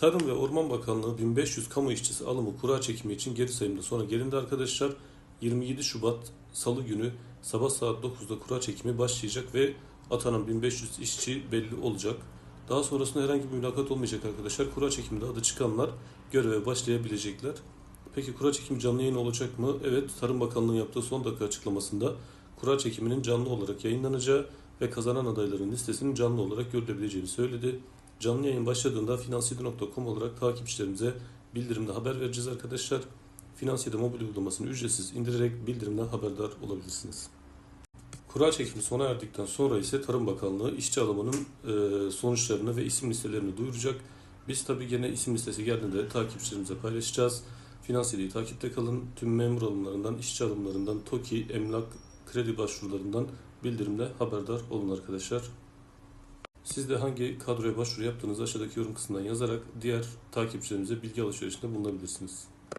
Tarım ve Orman Bakanlığı 1500 kamu işçisi alımı kura çekimi için geri sayımda sonra gelindi arkadaşlar. 27 Şubat Salı günü sabah saat 9'da kura çekimi başlayacak ve atanan 1500 işçi belli olacak. Daha sonrasında herhangi bir mülakat olmayacak arkadaşlar. Kura çekiminde adı çıkanlar göreve başlayabilecekler. Peki kura çekimi canlı yayın olacak mı? Evet, Tarım Bakanlığı'nın yaptığı son dakika açıklamasında kura çekiminin canlı olarak yayınlanacağı ve kazanan adayların listesinin canlı olarak görülebileceğini söyledi. Canlı yayın başladığında finansiyede.com olarak takipçilerimize bildirimde haber vereceğiz arkadaşlar. Finansiyede mobil uygulamasını ücretsiz indirerek bildirimden haberdar olabilirsiniz. Kura çekimi sona erdikten sonra ise Tarım Bakanlığı işçi alımının e, sonuçlarını ve isim listelerini duyuracak. Biz tabi gene isim listesi geldiğinde takipçilerimize paylaşacağız. Finansiyedeyi takipte kalın. Tüm memur alımlarından, işçi alımlarından, TOKİ, emlak, kredi başvurularından bildirimle haberdar olun arkadaşlar. Siz de hangi kadroya başvuru yaptığınızı aşağıdaki yorum kısmından yazarak diğer takipçilerimize bilgi alışverişinde bulunabilirsiniz.